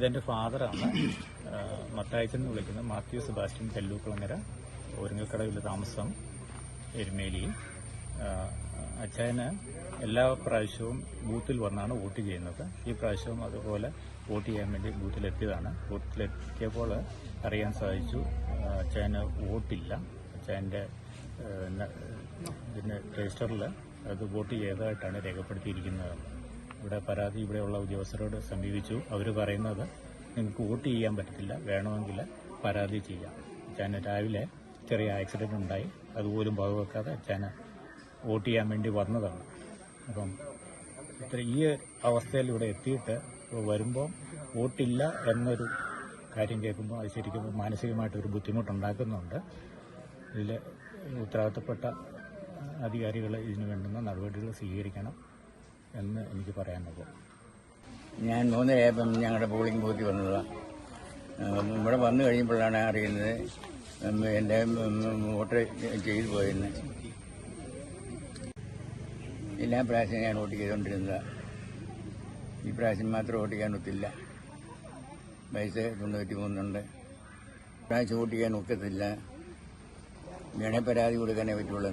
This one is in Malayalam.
ഇതെന്റെ ഫാദറാണ്. മത്തായച്ചൻ എന്ന് വിളിക്കുന്നത് മാത്യു സെബാസ്റ്റ്യൻ തെല്ലൂക്കുളങ്ങര ഓരങ്ങൽക്കടവിൽ താമസം എരുമേലി. അച്ഛന് എല്ലാ പ്രാവശ്യവും ബൂത്തിൽ വന്നാണ് വോട്ട് ചെയ്യുന്നത്. ഈ പ്രാവശ്യവും അതുപോലെ വോട്ട് ചെയ്യാൻ വേണ്ടി ബൂത്തിലെത്തിയതാണ്. ബൂത്തിലെത്തിയപ്പോൾ അറിയാൻ സാധിച്ചു അച്ഛന് വോട്ടില്ല. അച്ഛന്റെ ഇതിന് രജിസ്റ്ററിൽ അത് വോട്ട് ചെയ്തതായിട്ടാണ് രേഖപ്പെടുത്തിയിരിക്കുന്നത്. ഇവിടെ പരാതി ഇവിടെയുള്ള ഉദ്യോഗസ്ഥരോട് സമീപിച്ചു. അവർ പറയുന്നത് നിങ്ങൾക്ക് വോട്ട് ചെയ്യാൻ പറ്റത്തില്ല വേണമെങ്കിൽ പരാതി ചെയ്യാം. അച്ഛന് രാവിലെ ചെറിയ ആക്സിഡന്റ് ഉണ്ടായി. അതുപോലും വകവെക്കാതെ അച്ഛന് വോട്ട് ചെയ്യാൻ വേണ്ടി വന്നതാണ്. അപ്പം ഇത്ര ഈ അവസ്ഥയിൽ ഇവിടെ എത്തിയിട്ട് വരുമ്പോൾ വോട്ടില്ല എന്നൊരു കാര്യം കേൾക്കുമ്പോൾ അത് ശരിക്കും മാനസികമായിട്ടൊരു ബുദ്ധിമുട്ടുണ്ടാക്കുന്നുണ്ട്. ഇതിൽ ഉത്തരവാദിത്തപ്പെട്ട അധികാരികൾ ഇതിനു വേണ്ടുന്ന നടപടികൾ സ്വീകരിക്കണം. എന്ന് എനിക്ക് പറയാനുള്ളത്. ഞാൻ മൂന്നരയായപ്പം ഞങ്ങളുടെ പോളിംഗ് ബൂത്തിൽ വന്നതാണ് ഇവിടെ വന്നു കഴിയുമ്പോഴാണ് അറിയുന്നത്. എന്റെ വോട്ട് ചെയ്തു പോയെന്ന്. എല്ലാ പ്രാവശ്യം ഞാൻ വോട്ട് ചെയ്തുകൊണ്ടിരുന്നത്. ഈ പ്രാവശ്യം മാത്രം വോട്ട് ചെയ്യാൻ ഒത്തില്ല. വയസ്സ് തൊണ്ണൂറ്റി മൂന്നുണ്ട് പ്രാവശ്യം വോട്ട് ചെയ്യാൻ ഒക്കത്തില്ല. വേണേ പരാതി കൊടുക്കാനേ പറ്റുള്ളൂ